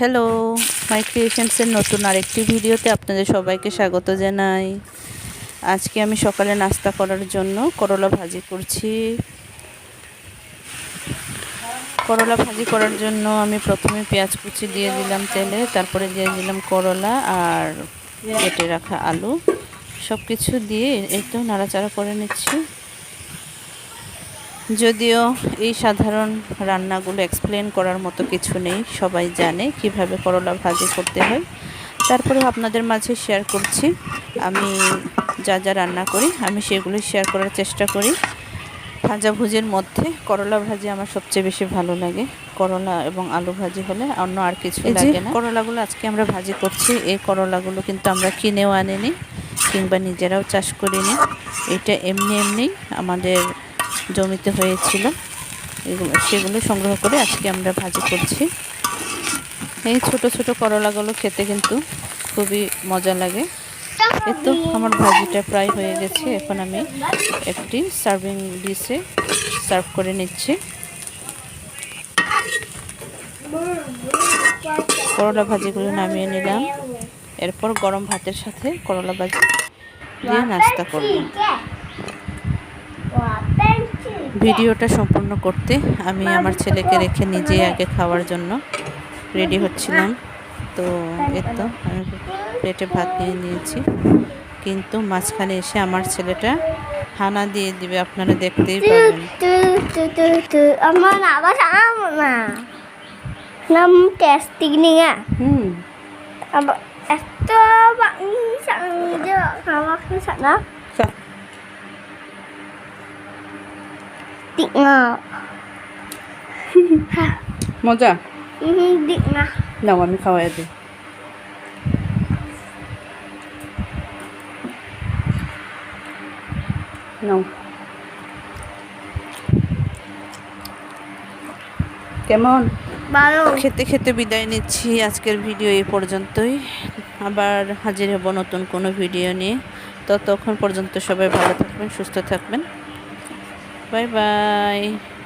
Hello my ক্রিয়েশনসের নতুন আরেকটি ভিডিওতে আপনাদের সবাইকে স্বাগত জানাই। আজকে আমি সকালে নাস্তা করার জন্য করলা ভাজি করছি। করলা ভাজি করার জন্য আমি প্রথমে পেঁয়াজ কুচি দিয়ে দিলাম তেলে, তারপরে দিয়ে দিলাম করলা আর কেটে রাখা আলু। সব কিছু দিয়ে একটু নাড়াচাড়া করে নিচ্ছি। যদিও এই সাধারণ রান্নাগুলো এক্সপ্লেন করার মতো কিছু নেই সবাই জানে কীভাবে করলা ভাজি করতে হয়। তারপরে আপনাদের মাঝে শেয়ার করছি। আমি যা যা রান্না করি আমি সেগুলো শেয়ার করার চেষ্টা করি। ভাজা ভুজির মধ্যে করলা ভাজি আমার সবচেয়ে বেশি ভালো লাগে। করলা এবং আলু ভাজি হলে অন্য আর কিছু লাগে না। করলাগুলো আজকে আমরা ভাজি করছি এই করলাগুলো কিন্তু আমরা কিনেও আনিনি কিংবা নিজেরাও চাষ করিনি। এটা এমনি এমনি আমাদের জমিতে হয়েছিল। এগুলো সেগুলো সংগ্রহ করে আজকে আমরা ভাজি করছি। এই ছোট ছোট করলাগুলো খেতে কিন্তু খুবই মজা লাগে। এই তো আমার ভাজিটা প্রায় হয়ে গেছে। এখন আমি একটি সার্ভিং ডিশে সার্ভ করে নিচ্ছি। করলা ভাজিগুলো নামিয়ে নিলাম। এরপর গরম ভাতের সাথে করলা ভাজি দিয়ে নাস্তা করব। ভিডিওটা সম্পূর্ণ করতে আমি আমার ছেলেকে রেখে নিজে আগে খাওয়ার জন্য রেডি হচ্ছিলাম। তো এর তো আমি প্লেটে ভাত নিয়ে নিয়েছি। কিন্তু মাঝখানে এসে আমার ছেলেটা হানা দিয়ে দিবে আপনারা দেখতেই পাবেন. হুম। sang je Tik. মজা ngah. আমি খাওয়াই দিই নাও কেমন. খেতে খেতে বিদায় নিচ্ছি আজকের ভিডিও এই পর্যন্তই। আবার হাজির হব নতুন কোনো ভিডিও নিয়ে। ততক্ষণ পর্যন্ত সবাই ভালো থাকবেন সুস্থ থাকবেন। Bye-bye.